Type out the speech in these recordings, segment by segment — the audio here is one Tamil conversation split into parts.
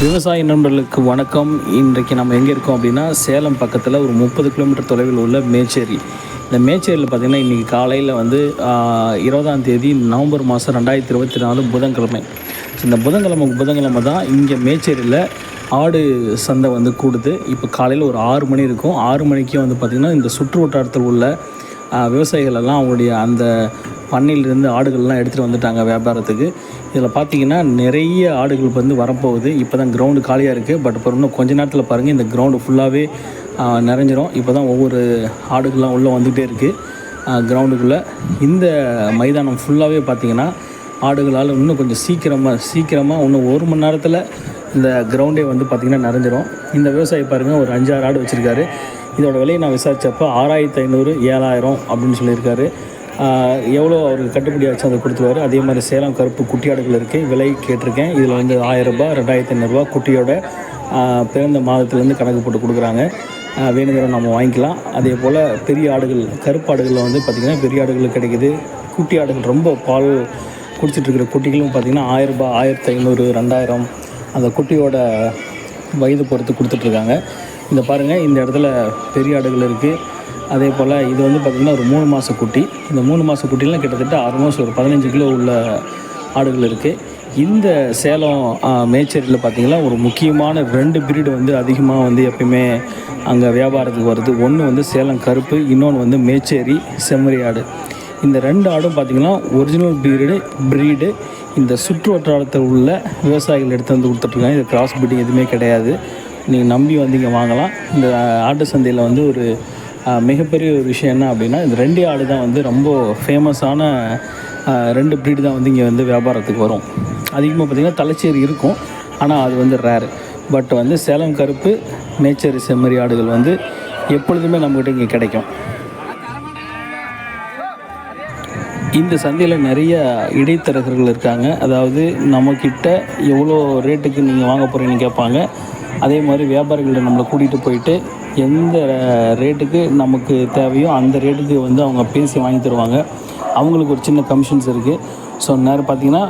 விவசாய நண்பர்களுக்கு வணக்கம். இன்றைக்கு நம்ம எங்கே இருக்கோம் அப்படின்னா சேலம் பக்கத்தில் ஒரு முப்பது கிலோமீட்டர் தொலைவில் உள்ள மேச்சேரி. இந்த மேச்சேரியில் பார்த்திங்கன்னா இன்றைக்கி காலையில் வந்து இருபதாம் தேதி நவம்பர் மாதம் ரெண்டாயிரத்தி இருபத்தி நாலு புதன்கிழமை. இந்த புதன்கிழமை புதன்கிழமை தான் இங்கே மேச்சேரியில் ஆடு சந்தை வந்து கூடுது. இப்போ காலையில் ஒரு ஆறு மணி இருக்கும். ஆறு மணிக்கே வந்து பார்த்திங்கன்னா இந்த சுற்று வட்டாரத்தில் உள்ள விவசாயிகளெல்லாம் விவசாயிகள் எல்லாம் அவங்களுடைய அந்த பண்ணையிலிருந்து ஆடுகள்லாம் எடுத்துகிட்டு வந்துட்டாங்க வியாபாரத்துக்கு. இதில் பார்த்தீங்கன்னா நிறைய ஆடுகள் வந்து வரப்போகுது. இப்போ தான் கிரவுண்டு காலியாக இருக்குது பட் இப்போ இன்னும் கொஞ்ச நேரத்தில் பாருங்கள் இந்த கிரவுண்டு ஃபுல்லாகவே நிறைஞ்சிரும். இப்போ தான் ஒவ்வொரு ஆடுகள்லாம் உள்ளே வந்துகிட்டே இருக்குது கிரவுண்டுக்குள்ளே இந்த மைதானம் ஃபுல்லாகவே பார்த்தீங்கன்னா ஆடுகளால் இன்னும் கொஞ்சம் சீக்கிரமாக சீக்கிரமாக இன்னும் ஒரு மணி நேரத்தில் இந்த கிரவுண்டே வந்து பார்த்திங்கன்னா நிறைஞ்சிரும். இந்த விவசாயி பாருங்கள் ஒரு அஞ்சாறு ஆடு வச்சுருக்காரு. இதோட விலையை நான் விசாரித்தப்போ ஆறாயிரத்து ஐநூறு ஏழாயிரம் அப்படின்னு சொல்லியிருக்காரு. எவ்வளோ அவருக்கு கட்டுப்படி ஆச்சு அதை கொடுத்துருவாரு? அதே மாதிரி சேலம் கருப்பு குட்டி ஆடுகள் இருக்குது விலை கேட்டிருக்கேன். இதில் வந்து ஆயிரரூபா ரெண்டாயிரத்தி ஐநூறுரூவா குட்டியோட பிறந்த மாதத்துலேருந்து கணக்கு போட்டு கொடுக்குறாங்க. வேணுங்கிற நம்ம வாங்கிக்கலாம். அதே போல் பெரிய ஆடுகள் கருப்பு ஆடுகளில் வந்து பார்த்திங்கன்னா பெரிய ஆடுகள் கிடைக்குது. குட்டி ஆடுகள் ரொம்ப பால் குடிச்சிட்டு இருக்கிற குட்டிகளும் பார்த்திங்கன்னா ஆயிரரூபா ஆயிரத்தி ஐநூறு ரெண்டாயிரம் அந்த குட்டியோட வயது பொறுத்து கொடுத்துட்ருக்காங்க இந்த பாருங்கள் இந்த இடத்துல பெரிய ஆடுகள் இருக்குது அதே போல் இது வந்து பார்த்திங்கன்னா ஒரு மூணு மாத குட்டி. இந்த மூணு மாத குட்டிலாம் கிட்டத்தட்ட ஆல்மோஸ்ட் ஒரு பதினஞ்சு கிலோ உள்ள ஆடுகள் இருக்குது இந்த சேலம் மேச்சேரியில் பார்த்திங்கன்னா ஒரு முக்கியமான ரெண்டு பிரீடு வந்து அதிகமாக வந்து எப்பயுமே அங்கே வியாபாரத்துக்கு வருது. ஒன்று வந்து சேலம் கருப்பு இன்னொன்று வந்து மேச்சேரி செம்மறி ஆடு. இந்த ரெண்டு ஆடும் பார்த்திங்கன்னா ஒரிஜினல் பிரீடு ப்ரீடு இந்த சுற்று வட்டாரத்தில் உள்ள விவசாயிகள் எடுத்து வந்து கொடுத்துட்ருக்காங்க இது கிராஸ் பிரீடிங் எதுவுமே கிடையாது. நீங்கள் நம்பி வந்து இங்கே வாங்கலாம். இந்த ஆட்டு சந்தையில் வந்து ஒரு மிகப்பெரிய ஒரு விஷயம் என்ன அப்படின்னா இந்த ரெண்டு ஆடு தான் வந்து ரொம்ப ஃபேமஸான ரெண்டு ப்ரீடு தான் வந்து இங்கே வந்து வியாபாரத்துக்கு வரும். அதிகமாக பார்த்திங்கன்னா தலைச்சேரி இருக்கும். ஆனால் அது வந்து ரேரு. பட் வந்து சேலம் கருப்பு நேச்சர் செம்மறி ஆடுகள் வந்து எப்பொழுதுமே நம்மக்கிட்ட இங்கே கிடைக்கும். இந்த சந்தையில் நிறைய இடைத்தரகர்கள் இருக்காங்க. அதாவது நம்மக்கிட்ட எவ்வளோ ரேட்டுக்கு நீங்கள் வாங்க போகிறீங்கன்னு கேட்பாங்க. அதே மாதிரி வியாபாரிகள்ட்ட நம்மளை கூட்டிகிட்டு போயிட்டு எந்த ரேட்டுக்கு நமக்கு தேவையோ அந்த ரேட்டுக்கு வந்து அவங்க பேசி வாங்கி தருவாங்க. அவங்களுக்கு ஒரு சின்ன கமிஷன்ஸ் இருக்குது ஸோ நேரம் பார்த்தீங்கன்னா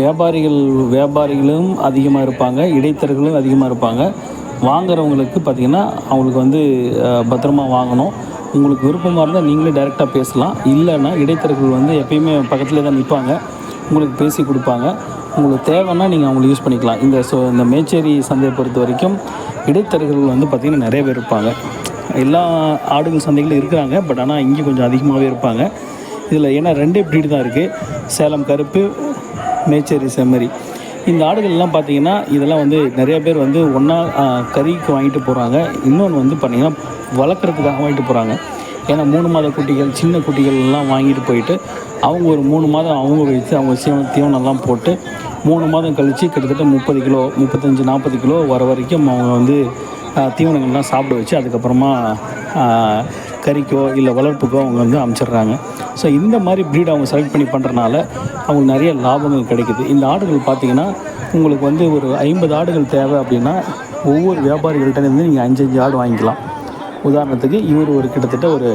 வியாபாரிகள் வியாபாரிகளும் அதிகமாக இருப்பாங்க இடைத்தரகர்களும் அதிகமாக இருப்பாங்க. வாங்குறவங்களுக்கு பார்த்திங்கன்னா அவங்களுக்கு வந்து பத்திரமா வாங்கணும். உங்களுக்கு விருப்பமாக இருந்தால் நீங்களே டைரெக்டாக பேசலாம். இல்லைன்னா இடைத்தரகர்கள் வந்து எப்பயுமே பக்கத்துலேயே தான் நிற்பாங்க உங்களுக்கு பேசி கொடுப்பாங்க. உங்களுக்கு தேவைன்னா நீங்கள் அவங்களை யூஸ் பண்ணிக்கலாம். இந்த ஸோ இந்த மேச்சேரி சந்தையை பொறுத்த வரைக்கும் இடைத்தரகர்கள் வந்து பார்த்திங்கன்னா நிறைய பேர் இருப்பாங்க. எல்லா ஆடுகள் சந்தைகளும் இருக்கிறாங்க. பட் ஆனால் இங்கே கொஞ்சம் அதிகமாகவே இருப்பாங்க. இதில் ஏன்னா ரெண்டே ப்ரீடு தான் இருக்குது சேலம் கருப்பு மேச்சேரி செம்மறி. இந்த ஆடுகள்லாம் பார்த்தீங்கன்னா இதெல்லாம் வந்து நிறைய பேர் வந்து ஒன்றா கறிக்கு வாங்கிட்டு போகிறாங்க இன்னொன்று வந்து பார்த்திங்கன்னா வளர்க்குறதுக்காக வாங்கிட்டு போகிறாங்க ஏன்னா மூணு மாத குட்டிகள் சின்ன குட்டிகள் எல்லாம் வாங்கிட்டு போயிட்டு அவங்க ஒரு மூணு மாதம் அவங்க வைத்து அவங்க சீவன தீவனம்லாம் போட்டு மூணு மாதம் கழித்து கிட்டத்தட்ட முப்பது கிலோ முப்பத்தஞ்சு நாற்பது கிலோ வர வரைக்கும் அவங்க வந்து தீவனங்கள்லாம் சாப்பிட வச்சு அதுக்கப்புறமா கறிக்கோ இல்லை வளர்ப்புக்கோ அவங்க வந்து அமைச்சிடுறாங்க. ஸோ இந்த மாதிரி ப்ரீட் அவங்க செலக்ட் பண்ணி பண்ணுறனால அவங்களுக்கு நிறைய லாபங்கள் கிடைக்குது. இந்த ஆடுகள் பார்த்திங்கன்னா உங்களுக்கு வந்து ஒரு ஐம்பது ஆடுகள் தேவை அப்படின்னா ஒவ்வொரு வியாபாரிகள்கிட்டருந்து நீங்கள் அஞ்சு அஞ்சு ஆடு வாங்கிக்கலாம். உதாரணத்துக்கு இவர் ஒரு கிட்டத்தட்ட ஒரு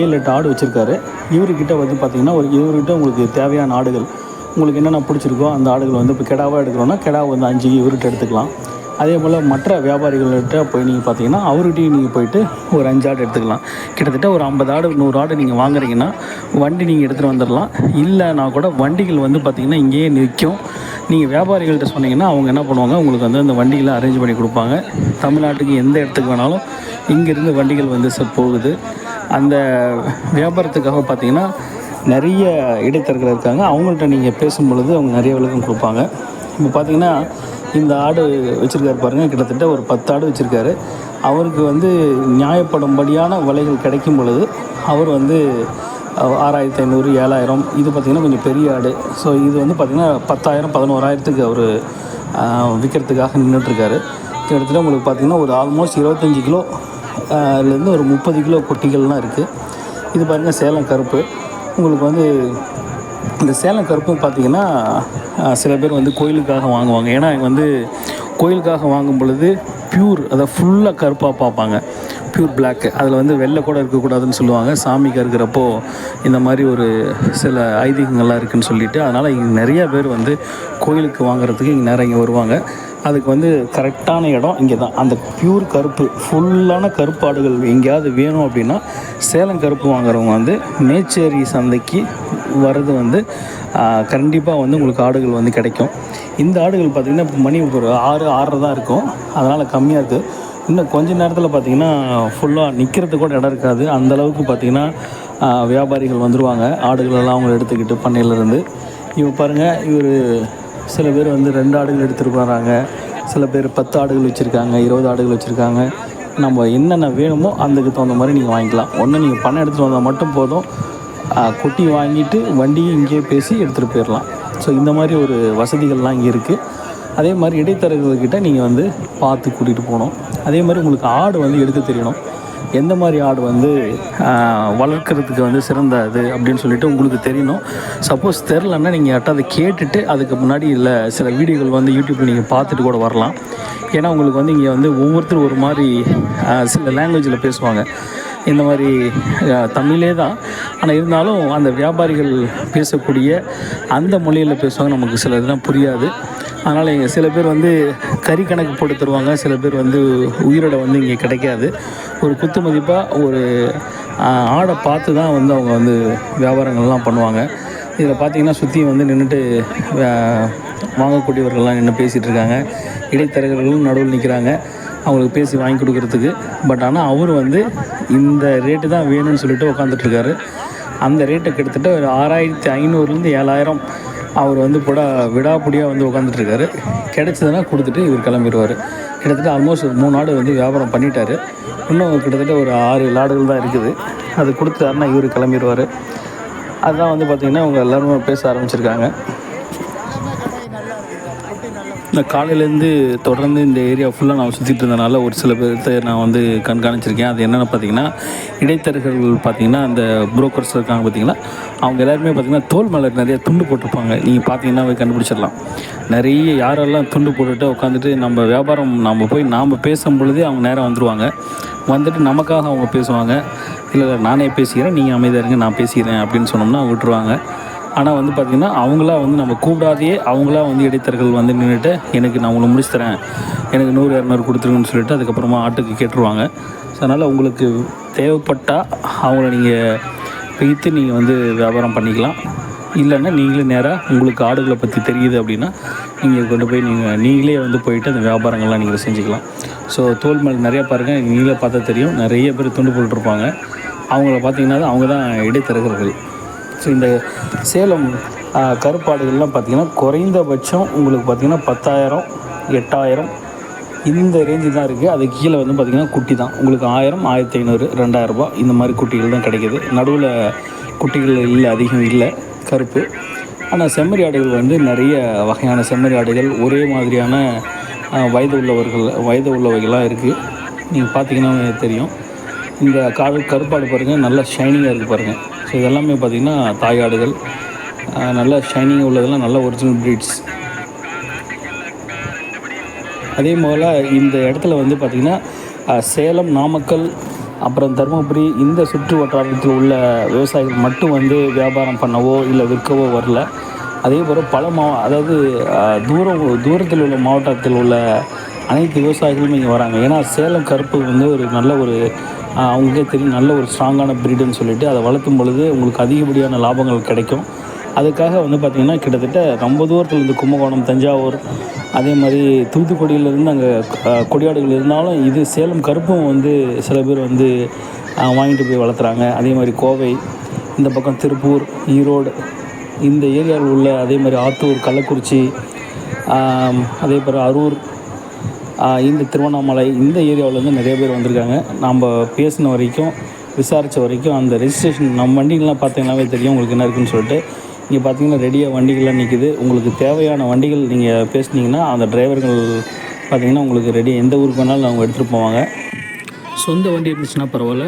ஏழு எட்டு ஆடு வச்சுருக்காரு. இவர்கிட்ட வந்து பார்த்திங்கன்னா ஒரு இவர்கிட்ட உங்களுக்கு தேவையான ஆடுகள் உங்களுக்கு என்னென்ன பிடிச்சிருக்கோ அந்த ஆடுகள் வந்து இப்போ கெடாவாக எடுக்கிறோன்னா கெடாவை வந்து அஞ்சு இவர்கிட்ட எடுத்துக்கலாம். அதே போல் மற்ற வியாபாரிகள்கிட்ட போய் நீங்கள் பார்த்தீங்கன்னா அவர்கிட்டையும் நீங்கள் போயிட்டு ஒரு அஞ்சு ஆடு எடுத்துக்கலாம். கிட்டத்தட்ட ஒரு ஐம்பது ஆடு நூறு ஆடு நீங்கள் வாங்குறீங்கன்னா வண்டி நீங்கள் எடுத்துகிட்டு வந்துடலாம். இல்லைனா கூட வண்டிகள் வந்து பார்த்திங்கன்னா இங்கேயே நிற்கும். நீங்கள் வியாபாரிகள்கிட்ட சொன்னீங்கன்னா அவங்க என்ன பண்ணுவாங்க? உங்களுக்கு வந்து அந்த வண்டிகளை அரேஞ்ச் பண்ணி கொடுப்பாங்க. தமிழ்நாட்டுக்கு எந்த இடத்துக்கு வேணாலும் இங்கேருந்து வண்டிகள் வந்து ச போகுது. அந்த வியாபாரத்துக்காக பார்த்தீங்கன்னா நிறைய இடைத்தரகர்கள் இருக்காங்க. அவங்கள்ட்ட நீங்கள் பேசும் பொழுது அவங்க நிறைய விளக்கம் கொடுப்பாங்க. இப்போ பார்த்தீங்கன்னா இந்த ஆடு வச்சுருக்காரு பாருங்கள் கிட்டத்தட்ட ஒரு பத்து ஆடு வச்சுருக்காரு. அவருக்கு வந்து நியாயப்படும்படியான விலைகள் கிடைக்கும் பொழுது அவர் வந்து ஆறாயிரத்தி ஐநூறு ஏழாயிரம் இது பார்த்திங்கன்னா கொஞ்சம் பெரிய ஆடு. ஸோ இது வந்து பார்த்திங்கன்னா பத்தாயிரம் பதினோராயிரத்துக்கு அவர் விற்கிறதுக்காக நின்றுட்டுருக்காரு கிட்டத்தட்ட உங்களுக்கு பார்த்திங்கன்னா ஒரு ஆல்மோஸ்ட் இருபத்தஞ்சி கிலோ ஆஹ், ஒரு முப்பது கிலோ குட்டிகள்லாம் இருக்குது இது பாருங்கள் சேலம் கருப்பு. உங்களுக்கு வந்து இந்த சேலம் கருப்பும் பார்த்தீங்கன்னா சில பேர் வந்து கோயிலுக்காக வாங்குவாங்க. ஏன்னா வந்து கோயிலுக்காக வாங்கும் பொழுது பியூர் அதை ஃபுல்லாக கருப்பாக பார்ப்பாங்க. பியூர் பிளாக் அதில் வந்து வெள்ளை கூட இருக்கக்கூடாதுன்னு சொல்லுவாங்க. சாமிக்கு இருக்கிறப்போ இந்த மாதிரி ஒரு சில ஐதீகங்கள்லாம் இருக்குதுன்னு சொல்லிட்டு அதனால் இங்கே நிறையா பேர் வந்து கோயிலுக்கு வாங்குறதுக்கு இங்கே நேரம் இங்கே வருவாங்க. அதுக்கு வந்து கரெக்டான இடம் இங்கே தான் அந்த பியூர் கருப்பு ஃபுல்லான கருப்பாடுகள் எங்கேயாவது வேணும் அப்படின்னா சேலம் கருப்பு வாங்குறவங்க வந்து மேச்சேரி சந்தைக்கு வர்றது வந்து கண்டிப்பாக வந்து உங்களுக்கு ஆடுகள் வந்து கிடைக்கும். இந்த ஆடுகள் பார்த்திங்கன்னா இப்போ மணி ஒரு ஆறு ஆறரை தான் இருக்கும். அதனால் கம்மியாக இருக்குது இன்னும் கொஞ்ச நேரத்தில் பார்த்தீங்கன்னா ஃபுல்லாக நிற்கிறதுக்கு கூட இடம் இருக்காது. அந்தளவுக்கு பார்த்திங்கன்னா வியாபாரிகள் வந்துடுவாங்க ஆடுகளெல்லாம் அவங்க எடுத்துக்கிட்டு பண்ணையிலேருந்து இவர் பாருங்கள் இவர் சில பேர் வந்து ரெண்டு ஆடுகள் எடுத்துகிட்டு போகிறாங்க சில பேர் பத்து ஆடுகள் வச்சுருக்காங்க இருபது ஆடுகள் வச்சுருக்காங்க. நம்ம என்னென்ன வேணுமோ அதுக்கு தகுந்த மாதிரி நீங்கள் வாங்கிக்கலாம். ஒன்று நீங்கள் பணம் எடுத்துகிட்டு வந்தால் மட்டும் போதும். கொட்டி வாங்கிட்டு வண்டியும் இங்கேயே பேசி எடுத்துகிட்டு போயிடலாம் ஸோ இந்த மாதிரி ஒரு வசதிகள்லாம் இங்கே இருக்குது அதே மாதிரி இடைத்தரகர்கிட்ட நீங்கள் வந்து பார்த்து கூட்டிகிட்டு போகணும். அதே மாதிரி உங்களுக்கு ஆடு வந்து எடுக்க தெரியணும். எந்த மாதிரி ஆடு வந்து வளர்க்குறதுக்கு வந்து சிறந்தது அப்படின்னு சொல்லிட்டு உங்களுக்கு தெரியணும். சப்போஸ் தெரிலன்னா நீங்கள் யார்ட்ட அதை கேட்டுட்டு அதுக்கு முன்னாடி இல்லை சில வீடியோகள் வந்து யூடியூப்பில் நீங்கள் பார்த்துட்டு கூட வரலாம். ஏன்னா உங்களுக்கு வந்து இங்கே வந்து ஒவ்வொருத்தரும் ஒரு மாதிரி சில லாங்குவேஜில் பேசுவாங்க. இந்த மாதிரி தமிழே தான். ஆனால் இருந்தாலும் அந்த வியாபாரிகள் பேசக்கூடிய அந்த மொழியில் பேசுவாங்க. நமக்கு சில இதெல்லாம் புரியாது. அதனால் இங்கே சில பேர் வந்து கறி கணக்கு போட்டு தருவாங்க. சில பேர் வந்து உயிரோட வந்து இங்கே கிடைக்காது. ஒரு குத்து மதிப்பாக ஒரு ஆடை பார்த்து தான் வந்து அவங்க வந்து வியாபாரங்கள்லாம் பண்ணுவாங்க. இதில் பார்த்தீங்கன்னா சுற்றி வந்து நின்றுட்டு வாங்கக்கூடியவர்கள்லாம் நின்று பேசிகிட்டு இருக்காங்க. இடைத்தரகர்களும் நடுவில் நிற்கிறாங்க அவங்களுக்கு பேசி வாங்கி கொடுக்குறதுக்கு. பட் ஆனால் அவர் வந்து இந்த ரேட்டு தான் வேணும்னு சொல்லிட்டு உட்காந்துட்ருக்காரு அந்த ரேட்டை கிட்டத்தட்ட ஒரு ஆறாயிரத்தி ஐநூறுலேருந்து ஏழாயிரம் அவர் வந்து கூட விடாப்பிடியாக வந்து உட்காந்துட்ருக்காரு கிடச்சதுன்னா கொடுத்துட்டு இவர் கிளம்பிடுவார். கிட்டத்தட்ட ஆல்மோஸ்ட் ஒரு மூணு ஆடு வந்து வியாபாரம் பண்ணிட்டார். இன்னும் கிட்டத்தட்ட ஒரு ஆறு லாடுகள் தான் இருக்குது. அது கொடுத்தாருன்னா இவர் கிளம்பிடுவார். அதுதான் வந்து பார்த்திங்கன்னா அவங்க எல்லோரும் பேச ஆரம்பிச்சிருக்காங்க. நான் காலையிலேருந்து தொடர்ந்து இந்த ஏரியா ஃபுல்லாக நான் சுற்றிட்டு இருந்தனால ஒரு சில பேர்த்த நான் வந்து கண்காணிச்சிருக்கேன். அது என்னென்னு பார்த்தீங்கன்னா இடைத்தரகர்கள் பார்த்தீங்கன்னா அந்த புரோக்கர்ஸ் இருக்காங்க பார்த்தீங்கன்னா அவங்க எல்லாருமே பார்த்திங்கன்னா தோல் மலர் நிறைய துண்டு போட்டிருப்பாங்க. நீங்கள் பார்த்தீங்கன்னா போய் கண்டுபிடிச்சிடலாம். நிறைய யாரெல்லாம் துண்டு போட்டுட்டு உட்காந்துட்டு நம்ம வியாபாரம் நம்ம போய் நாம் பேசும் பொழுதே அவங்க நேரம் வந்துடுவாங்க வந்துட்டு நமக்காக அவங்க பேசுவாங்க. இல்லை நானே பேசிக்கிறேன் நீங்கள் அமைதியாக இருங்க நான் பேசிக்கிறேன் அப்படின்னு சொன்னோம்னா விட்டுருவாங்க. ஆனால் வந்து பார்த்திங்கன்னா அவங்களா வந்து நம்ம கூப்பிடாதையே அவங்களா வந்து இடைத்தரகர்கள் வந்து நின்றுட்டு எனக்கு நான் உங்களை முடிச்சு தரேன். எனக்கு நூறு இரநூறு கொடுத்துருங்கன்னு சொல்லிட்டு அதுக்கப்புறமா ஆட்டுக்கு கேட்டுருவாங்க. ஸோ அதனால் உங்களுக்கு தேவைப்பட்டால் அவங்கள நீங்கள் வைத்து நீங்கள் வந்து வியாபாரம் பண்ணிக்கலாம். இல்லைன்னா நீங்களே நேராக உங்களுக்கு ஆடுகளை பற்றி தெரியுது அப்படின்னா நீங்கள் கொண்டு போய் நீங்கள் நீங்களே வந்து போயிட்டு அந்த வியாபாரங்கள்லாம் நீங்கள் செஞ்சுக்கலாம். ஸோ தோல் மேல் நிறையா பாருங்கள் நீங்களே பார்த்தா தெரியும். நிறைய பேர் துண்டு போட்டுருப்பாங்க. அவங்கள பார்த்தீங்கன்னா அவங்க தான் இடைத்தரகர்கள். ஸோ இந்த சேலம் கருப்பாடுகள்லாம் பார்த்திங்கன்னா குறைந்தபட்சம் உங்களுக்கு பார்த்திங்கன்னா பத்தாயிரம் எட்டாயிரம் இந்த ரேஞ்சு தான் இருக்குது அது கீழே வந்து பார்த்திங்கன்னா குட்டி தான். உங்களுக்கு ஆயிரம் ஆயிரத்தி ஐநூறு ரெண்டாயிரரூபா இந்த மாதிரி குட்டிகள் தான் கிடைக்கிது. நடுவில் குட்டிகள் இல்லை அதிகம் இல்லை கருப்பு. ஆனால் செம்மறி ஆடுகள் வந்து நிறைய வகையான செம்மறி ஆடுகள் ஒரே மாதிரியான வயது உள்ளவர்கள் வயது உள்ளவைகளாக இருக்குது நீங்கள் பார்த்தீங்கன்னா தெரியும். இந்த காடு கருப்பாடு பாருங்கள் நல்லா ஷைனிங்காக இருக்குது பாருங்கள் ஸோ இதெல்லாமே பார்த்திங்கன்னா தாயாடுகள் நல்ல ஷைனிங் உள்ளதெல்லாம் நல்ல ஒரிஜினல் ப்ரீட்ஸ் அதே போல் இந்த இடத்துல வந்து பார்த்திங்கன்னா சேலம் நாமக்கல் அப்புறம் தருமபுரி இந்த சுற்று வட்டாரத்தில் உள்ள விவசாயிகள் மட்டும் வந்து வியாபாரம் பண்ணவோ இல்லை விற்கவோ வரல. அதே போல் பல மாவ அதாவது தூரம் தூரத்தில் உள்ள மாவட்டத்தில் உள்ள அனைத்து விவசாயிகளும் இங்கே வராங்க. ஏன்னா சேலம் கருப்பு வந்து ஒரு நல்ல ஒரு அவங்களுக்கே தெரியும் நல்ல ஒரு ஸ்ட்ராங்கான ப்ரீடுன்னு சொல்லிட்டு. அதை வளர்த்தும் பொழுது உங்களுக்கு அதிகப்படியான லாபங்கள் கிடைக்கும். அதுக்காக வந்து பார்த்திங்கன்னா கிட்டத்தட்ட ரொம்ப தூரத்தில் இருந்து கும்பகோணம் தஞ்சாவூர் அதே மாதிரி தூத்துக்குடியிலேருந்து அங்கே கொடியாடுகள் இருந்தாலும் இது சேலம் கருப்பும் வந்து சில பேர் வந்து வாங்கிட்டு போய் வளர்த்துறாங்க. அதே மாதிரி கோவை இந்த பக்கம் திருப்பூர் ஈரோடு இந்த ஏரியாவில் உள்ள அதே மாதிரி ஆத்தூர் கள்ளக்குறிச்சி அதே போல் அரூர் இந்த திருவண்ணாமலை இந்த ஏரியாவிலேருந்து நிறைய பேர் வந்திருக்காங்க. நம்ம பேசின வரைக்கும் விசாரித்த வரைக்கும் அந்த ரெஜிஸ்ட்ரேஷன் நம்ம வண்டிகள்லாம் பார்த்தீங்கன்னாவே தெரியும் உங்களுக்கு என்ன இருக்குன்னு சொல்லிட்டு. இங்கே பார்த்தீங்கன்னா ரெடியாக வண்டிகள்லாம் நிற்கிது உங்களுக்கு தேவையான வண்டிகள் நீங்கள் பேசுனீங்கன்னா அந்த டிரைவர்கள் பார்த்திங்கன்னா உங்களுக்கு ரெடி எந்த ஊருக்கு வேணாலும் அவங்க எடுத்துகிட்டு போவாங்க. சொந்த வண்டி இருந்துச்சுன்னா பரவாயில்ல.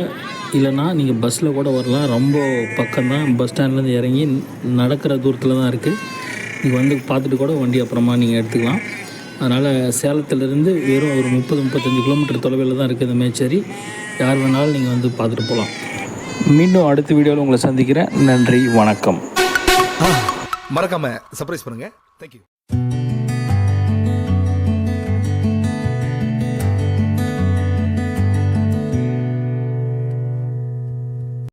இல்லைனா நீங்கள் பஸ்ஸில் கூட வரலாம். ரொம்ப பக்கம்தான் பஸ் ஸ்டாண்ட்லேருந்து இறங்கி நடக்கிற தூரத்தில் தான் இருக்குது நீங்கள் வந்து பார்த்துட்டு கூட வண்டி அப்புறமா நீங்கள் எடுத்துக்கலாம். அதனால் சேலத்திலிருந்து வெறும் ஒரு முப்பது முப்பத்தஞ்சு கிலோமீட்டர் தொலைவில் தான் இருக்குது இந்த மேச்சேரி. யார் வேணாலும் நீங்கள் வந்து பார்த்துட்டு போகலாம். மீண்டும் அடுத்த வீடியோவில் உங்களை சந்திக்கிறேன். நன்றி வணக்கம். மறக்காமல் சர்ப்ரைஸ் பண்ணுங்கள் தேங்க்யூ